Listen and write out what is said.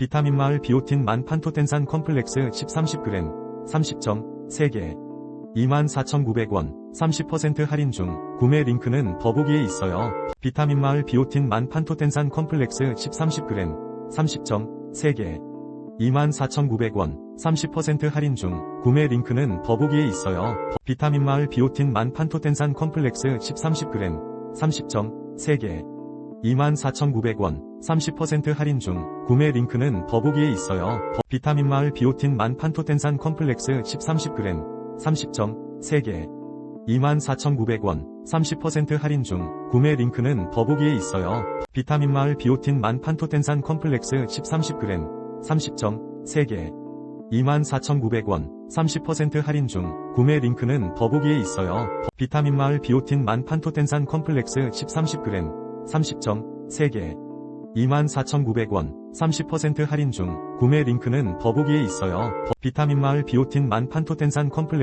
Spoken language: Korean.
비타민 마을 비오틴 만 판토텐산 컴플렉스 10 30g 30점 3개 24,900원 30% 할인 중 구매 링크는 더보기에 있어요. 비타민 마을 비오틴 만 판토텐산 컴플렉스 10 30g 30점 3개 24,900원 30% 할인 중 구매 링크는 더보기에 있어요. 비타민 마을 비오틴 만 판토텐산 컴플렉스 10 30g 30점 3개 24,900원 30% 할인 중 구매 링크는 더보기에 있어요. 비타민 마을 비오틴 만 판토텐산 컴플렉스 10 30g 30점 3개 24,900원 30% 할인 중 구매 링크는 더보기에 있어요. 비타민 마을 비오틴 만 판토텐산 컴플렉스 10 30g 30점 3개 24,900원 30% 할인 중 구매 링크는 더보기에 있어요. 비타민 마을 비오틴 만 판토텐산 컴플렉스 10 30g 30점 3개 24,900원 30% 할인 중 구매 링크는 더보기에 있어요. 비타민 마을 비오틴 만 판토텐산 컴플렉스